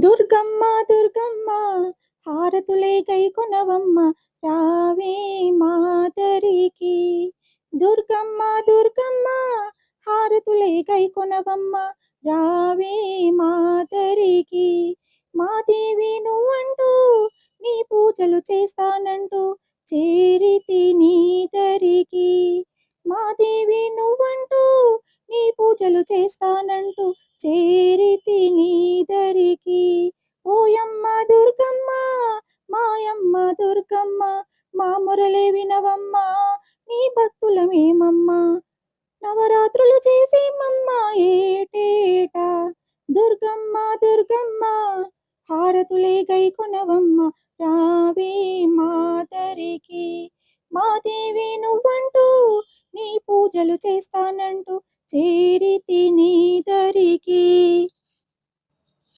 దుర్గమ్మ దుర్గమ్మ హారతులే గైకొనవమ్మ రావే మాతరికి. దుర్గమ్మ దుర్గమ్మ హారతులే గైకొనవమ్మ రావే మాతరికి. మాదేవి నువ్వంటూ నీ పూజలు చేస్తానంటూ చేరితి నీ మా మాదేవి నువ్వంటూ నీ పూజలు చేస్తానంటూ చేరి దరికి ఓయమ్మ దుర్గమ్మ మాయమ్మ దుర్గమ్మ మా మురళే వినవమ్మ నీ భక్తులమేమమ్మ నవరాత్రులు చేసేమమ్మ ఏటేటా దుర్గమ్మ దుర్గమ్మ హారతులే గైకొనవమ్మ రావే మాతరికి మాదేవి నువ్వంటూ నీ పూజలు చేస్తానంటూ చేరితిని